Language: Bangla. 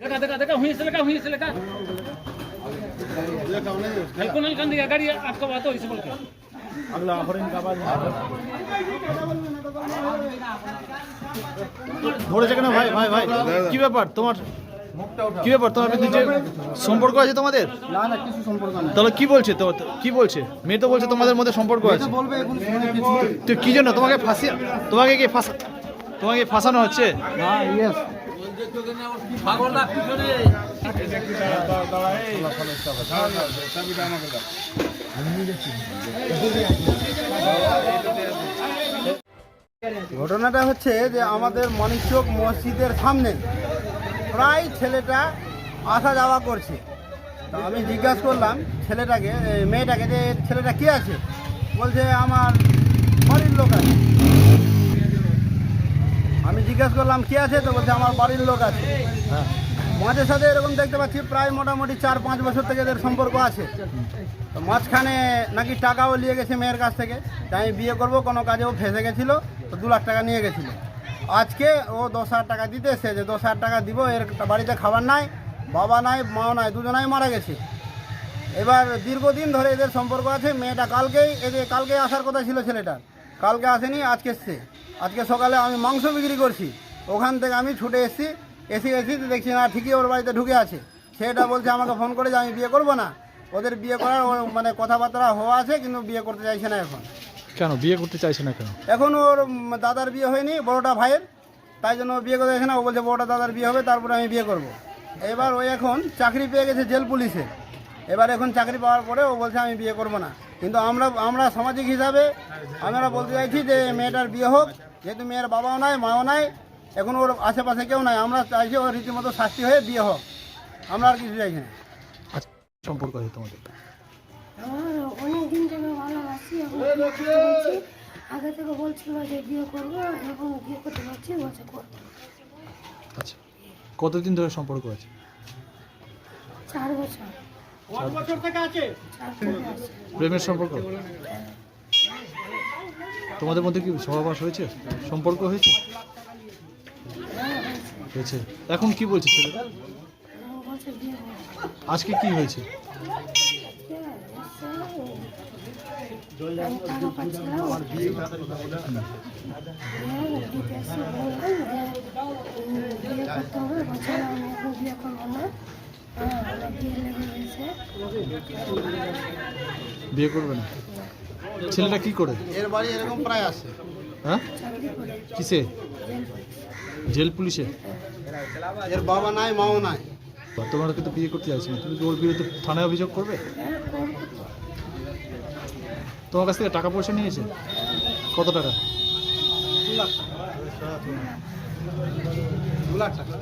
देखा देखा देखा वहीं से लगा वहीं से लगा हल्को नल कर दिया गाड़ी आपका बात हो इस बोल के अगला हरिण का आवाज ধরেছে কেন ভাই ভাই ভাই কি ব্যাপার তোমার কি ব্যাপার তোমার প্রতি যে সম্পর্ক আছে তোমাদের না না কিছু সম্পর্ক নেই তাহলে কি বলছে তো কি বলছে মেয়ে তো বলছে তোমাদের মধ্যে সম্পর্ক আছে এটা বলবে এখন শুনে কিছু তো কি জন্য তোমাকে ফাঁসিয়ে তোমাকে কি ফাঁসা তোমাকে ফাঁসানো হচ্ছে না ইয়েস ঘটনাটা হচ্ছে যে আমাদের মানিকচক মসজিদের সামনে প্রায় ছেলেটা আসা যাওয়া করছে। আমি জিজ্ঞাসা করলাম, ছেলেটাকে মেয়েটাকে যে, ছেলেটা কে আছে? বলছে, আমার বাড়ির লোক আছে। জিজ্ঞাসা করলাম কে আছে? তো বলছে আমার বাড়ির লোক আছে। মাঝে সাথে এরকম দেখতে পাচ্ছি প্রায় মোটামুটি চার পাঁচ বছর থেকে এদের সম্পর্ক আছে। তো মাঝখানে নাকি টাকাও নিয়ে গেছে মেয়ের কাছ থেকে। তাই আমি বিয়ে করব কোনো কাজেও ফেসে গেছিল তো দু লাখ টাকা নিয়ে গেছিল। আজকে ও দশ হাজার টাকা দিতে এসে যে দশ হাজার টাকা দিব এর বাড়িতে খাবার নাই বাবা নাই মাও নাই দুজনাই মারা গেছে। এবার দীর্ঘদিন ধরে এদের সম্পর্ক আছে মেয়েটা কালকেই এদের কালকে আসার কথা ছিল ছেলেটার। কালকে আসেনি আজকে এসছে। আজকে সকালে আমি মাংস বিক্রি করছি। ওখান থেকে আমি ছুটে এসেছি এসে এসে দেখছি না ঠিকই ওর বাড়িতে ঢুকে আছে। সেটা বলছে আমাকে ফোন করে যে আমি বিয়ে করব না। ওদের বিয়ে করার মানে কথাবার্তা হওয়া আছে কিন্তু বিয়ে করতে চাইছে না এখন। কেন? বিয়ে করতে চাইছে না কেন? এখন ওর দাদার বিয়ে হয়নি বড়টা ভাইয়ের। তাই জন্য ও বিয়ে করতে চাইছে না। ও বলছে বড়টা দাদার বিয়ে হবে তারপরে আমি বিয়ে করব। এবার ও এখন চাকরি পেয়ে গেছে জেল পুলিশে। এবার এখন চাকরি পাওয়ার পরে ও বলছে আমি বিয়ে করব না। কিন্তু আমরা আমরা সামাজিক হিসাবে আমরা বলতে চাইছি যে মেয়েটার বিয়ে হোক যেহেতু মেয়ের বাবাও নাই মাও নাই এখন ওর আশেপাশে কেউ নাই আমরা চাইছি ওর রীতিমতো শাস্তি হয়ে বিয়ে হোক। আমরা আর কিছু চাইছি না। আচ্ছা সম্পর্ক আছে তোমাদের? অনেক দিন থেকে ভালোবাসি এখন বিয়ে করতে বলছি। আগে থেকে বলছিল যে বিয়ে করব এখন বিয়ে করতে পারছি বলছে করব। আচ্ছা কতদিন ধরে সম্পর্ক আছে? চার বছর। চার থেকে আছে। প্রেমের সম্পর্ক? তোমাদের মধ্যে কি সহবাস হয়েছে? সম্পর্ক হয়েছে? হয়েছে। এখন কি বলছে করব আজকে কি হয়েছে? আমি টাকা পাচ্ছিলাম বিয়ে দিতে এসে বললাম যে উম, বিয়ে করতে হবে বলছে না আমি এখন বিয়ে করব না? ছেলেটা কি করে? এর বাড়ি এরকম প্রায় আসে হ্যাঁ? কিসে? Jail police? এর বাবা নাই মাও নাই। তোমার কিন্তু বিয়ে করতে চাইছি তুমি ওর বিরুদ্ধে থানায় অভিযোগ করবে? তো। তোমার কাছ থেকে টাকা পয়সা নিয়েছে? কত টাকা। দু লাখ টাকা।